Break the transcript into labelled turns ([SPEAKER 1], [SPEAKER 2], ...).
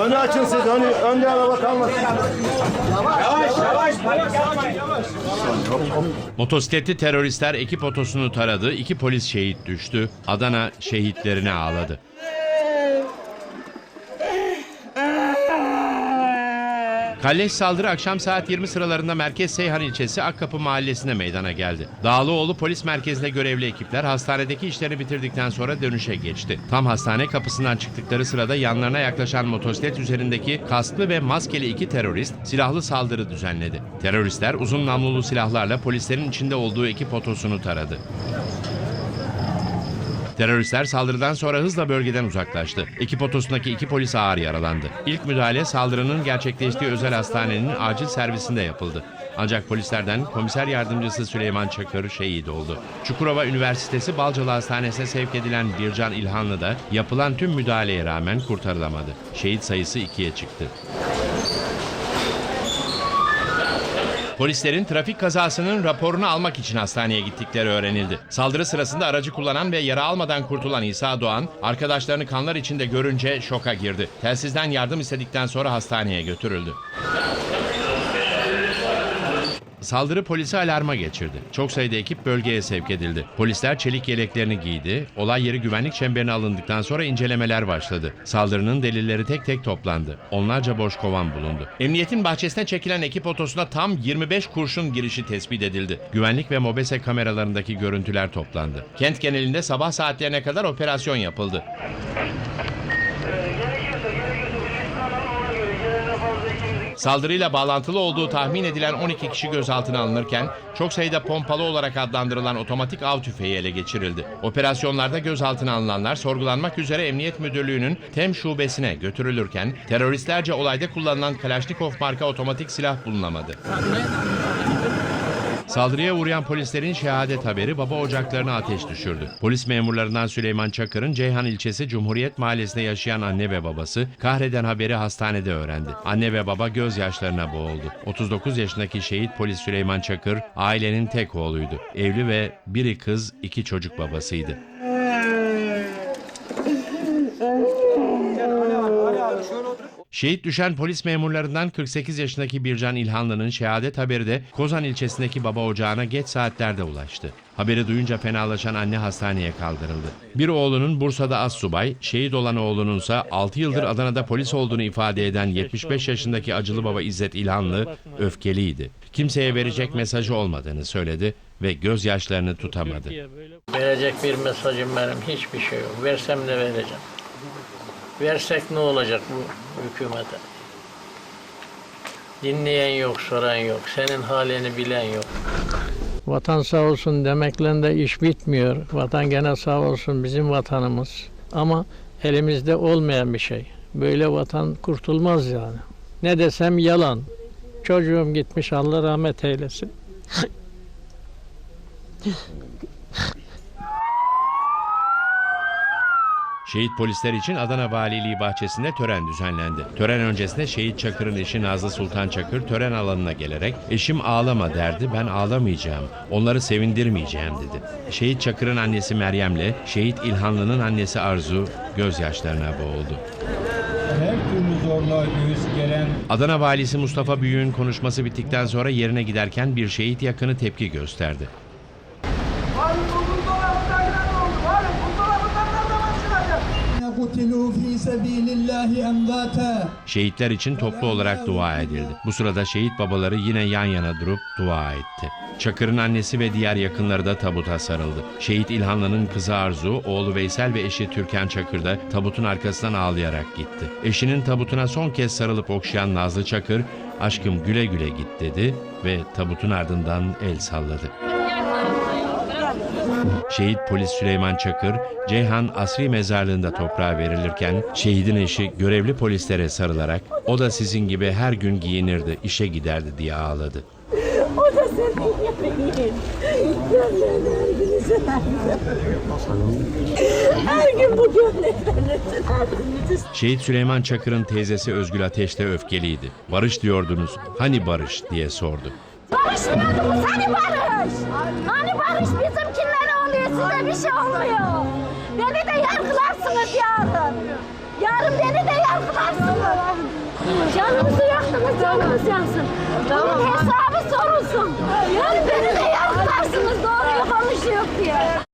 [SPEAKER 1] Önü açın siz. Önü, önde araba kalmasın.
[SPEAKER 2] Motosikletli teröristler ekip otosunu taradı, iki polis şehit düştü. Adana şehitlerine ağladı. Kalleş saldırı akşam saat 20 sıralarında Merkez Seyhan ilçesi Akkapı mahallesine meydana geldi. Dağlıoğlu polis merkezinde görevli ekipler hastanedeki işlerini bitirdikten sonra dönüşe geçti. Tam hastane kapısından çıktıkları sırada yanlarına yaklaşan motosiklet üzerindeki kasklı ve maskeli iki terörist silahlı saldırı düzenledi. Teröristler uzun namlulu silahlarla polislerin içinde olduğu ekip otosunu taradı. Teröristler saldırıdan sonra hızla bölgeden uzaklaştı. Ekip otosundaki iki polis ağır yaralandı. İlk müdahale saldırının gerçekleştiği özel hastanenin acil servisinde yapıldı. Ancak polislerden komiser yardımcısı Süleyman Çakır şehit oldu. Çukurova Üniversitesi Balcalı Hastanesi'ne sevk edilen Bircan İlhanlı da yapılan tüm müdahaleye rağmen kurtarılamadı. Şehit sayısı ikiye çıktı. Polislerin trafik kazasının raporunu almak için hastaneye gittikleri öğrenildi. Saldırı sırasında aracı kullanan ve yara almadan kurtulan İsa Doğan, arkadaşlarını kanlar içinde görünce şoka girdi. Telsizden yardım istedikten sonra hastaneye götürüldü. Saldırı polisi alarma geçirdi. Çok sayıda ekip bölgeye sevk edildi. Polisler çelik yeleklerini giydi. Olay yeri güvenlik çemberine alındıktan sonra incelemeler başladı. Saldırının delilleri tek tek toplandı. Onlarca boş kovan bulundu. Emniyetin bahçesine çekilen ekip otosuna tam 25 kurşun girişi tespit edildi. Güvenlik ve mobese kameralarındaki görüntüler toplandı. Kent genelinde sabah saatlerine kadar operasyon yapıldı. Saldırıyla bağlantılı olduğu tahmin edilen 12 kişi gözaltına alınırken çok sayıda pompalı olarak adlandırılan otomatik av tüfeği ele geçirildi. Operasyonlarda gözaltına alınanlar sorgulanmak üzere Emniyet Müdürlüğü'nün TEM şubesine götürülürken teröristlerce olayda kullanılan Kalashnikov marka otomatik silah bulunamadı. Saldırıya uğrayan polislerin şehadet haberi baba ocaklarına ateş düşürdü. Polis memurlarından Süleyman Çakır'ın Ceyhan ilçesi Cumhuriyet Mahallesi'nde yaşayan anne ve babası kahreden haberi hastanede öğrendi. Anne ve baba gözyaşlarına boğuldu. 39 yaşındaki şehit polis Süleyman Çakır ailenin tek oğluydu. Evli ve biri kız iki çocuk babasıydı. Şehit düşen polis memurlarından 48 yaşındaki Bircan İlhanlı'nın şehadet haberi de Kozan ilçesindeki baba ocağına geç saatlerde ulaştı. Haberi duyunca fenalaşan anne hastaneye kaldırıldı. Bir oğlunun Bursa'da az subay, şehit olan oğlununsa 6 yıldır Adana'da polis olduğunu ifade eden 75 yaşındaki acılı baba İzzet İlhanlı öfkeliydi. Kimseye verecek mesajı olmadığını söyledi ve gözyaşlarını tutamadı.
[SPEAKER 3] Verecek bir mesajım benim hiçbir şey yok. Versem ne vereceğim? Versek ne olacak bu hükümete? Dinleyen yok, soran yok. Senin halini bilen yok. Vatan sağ olsun demekle de iş bitmiyor. Vatan gene sağ olsun bizim vatanımız. Ama elimizde olmayan bir şey. Böyle vatan kurtulmaz yani. Ne desem yalan. Çocuğum gitmiş Allah rahmet eylesin.
[SPEAKER 2] Şehit polisler için Adana Valiliği bahçesinde tören düzenlendi. Tören öncesinde Şehit Çakır'ın eşi Nazlı Sultan Çakır tören alanına gelerek eşim ağlama derdi ben ağlamayacağım. Onları sevindirmeyeceğim dedi. Şehit Çakır'ın annesi Meryem'le Şehit İlhanlı'nın annesi Arzu gözyaşlarına boğuldu.
[SPEAKER 4] her türlü zorluğa göğüs gelen
[SPEAKER 2] Adana valisi Mustafa Büyük'ün konuşması bittikten sonra yerine giderken bir şehit yakını tepki gösterdi. Şehitler için toplu olarak dua edildi. Bu sırada şehit babaları yine yan yana durup dua etti. Çakır'ın annesi ve diğer yakınları da tabuta sarıldı. Şehit İlhanlı'nın kızı Arzu, oğlu Veysel ve eşi Türkan Çakır da tabutun arkasından ağlayarak gitti. Eşinin tabutuna son kez sarılıp okşayan Nazlı Çakır, aşkım güle güle git dedi ve tabutun ardından el salladı. Şehit polis Süleyman Çakır, Ceyhan Asri Mezarlığı'nda toprağa verilirken şehidin eşi görevli polislere sarılarak o da sizin gibi her gün giyinirdi, işe giderdi diye ağladı.
[SPEAKER 5] O da senin. Gömleğini Her gün bu gömleklerle.
[SPEAKER 2] Şehit Süleyman Çakır'ın teyzesi Özgül Ateş de öfkeliydi. Barış diyordunuz, hani barış diye sordu.
[SPEAKER 5] Barış diyordunuz hani yaktılar yarın. Yarın beni de yaktılarsınız. Canımızı yaktınız, canımız yansın. Bunun hesabı sorulsun. Yarın beni de yaktılarsınız, doğruyu konuşuyor diye.